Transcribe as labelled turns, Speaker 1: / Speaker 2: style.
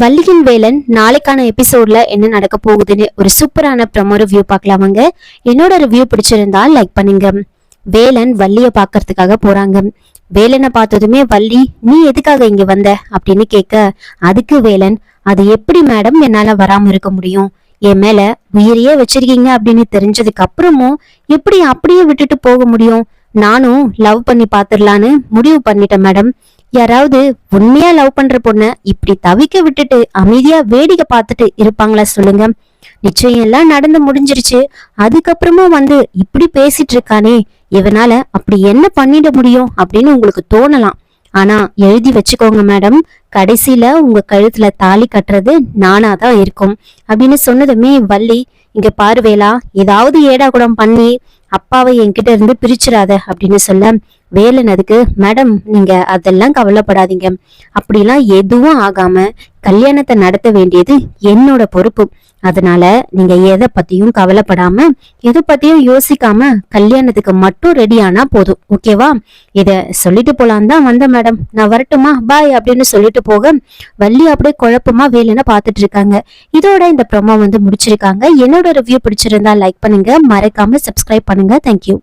Speaker 1: வள்ளியின் வேலன் நாளைக்கான எபிசோட்ல என்ன நடக்க போகுதுன்னு ஒரு சூப்பரான ப்ரமோ ரிவ்யூ பார்க்கலாம் வாங்க என்னோட ரிவ்யூ பிடிச்சிருந்தா லைக் பண்ணுங்க. வேலன் வள்ளியை பார்க்கறதுக்காக போறாங்க. வேலனை பார்த்ததுமே வள்ளி நீ எதுக்காக இங்க வந்த? அப்படின்னு கேட்க அதுக்கு வேலன் அது எப்படி மேடம் என்னால வராம இருக்க முடியும்? என் மேல உயிரையே வச்சிருக்கீங்க அப்படின்னு தெரிஞ்சதுக்கு அப்புறமும் எப்படி அப்படியே விட்டுட்டு போக முடியும்? நானும் லவ் பண்ணி பாத்துடலான்னு முடிவு பண்ணிட்டேன் மேடம் யாராவது உண்மையா லவ் பண்ற பொண்ண இப்படி தவிக்க விட்டுட்டு அமைதியா வேடிக்கை பார்த்துட்டு இருப்பாங்களா சொல்லுங்க. நிச்சயம் எல்லாம் நடந்து முடிஞ்சிருச்சு. அதுக்கப்புறமா வந்து இப்படி பேசிட்டு இருக்கானே இவனால அப்படி என்ன பண்ணிட முடியும் அப்படின்னு உங்களுக்கு தோணலாம். ஆனா எழுதி வச்சுக்கோங்க மேடம். கடைசியில உங்க கழுத்துல தாலி கட்டுறது நானா தான் இருக்கும். அப்படின்னு சொன்னதுமே வள்ளி இங்க பார்வேலா ஏதாவது ஏடா குடம் பண்ணி அப்பாவை என்கிட்ட இருந்து பிரிச்சிடாத அப்படின்னு சொல்ல வேலன் அதுக்கு மேடம் நீங்க அதெல்லாம் கவலைப்படாதீங்க. அப்படிலாம் எதுவும் ஆகாம கல்யாணத்தை நடத்த வேண்டியது என்னோட பொறுப்பு. அதனால நீங்க எதை பத்தியும் கவலைப்படாம எதை பத்தியும் யோசிக்காம கல்யாணத்துக்கு மட்டும் ரெடி ஆனா போதும். ஓகேவா இத சொல்லிட்டு போலாம் தான் வந்த மேடம் நான் வரட்டுமா? பாய் அப்படின்னு சொல்லிட்டு போக வள்ளி அப்படியே குழப்பமா வேலைன்னு பார்த்துட்டு இருக்காங்க. இதோட இந்த ப்ரொமோ வந்து முடிச்சிருக்காங்க. என்னோட ரிவ்யூ பிடிச்சிருந்தா லைக் பண்ணுங்க. மறக்காம சப்ஸ்கிரைப் பண்ணுங்க. தேங்க்யூ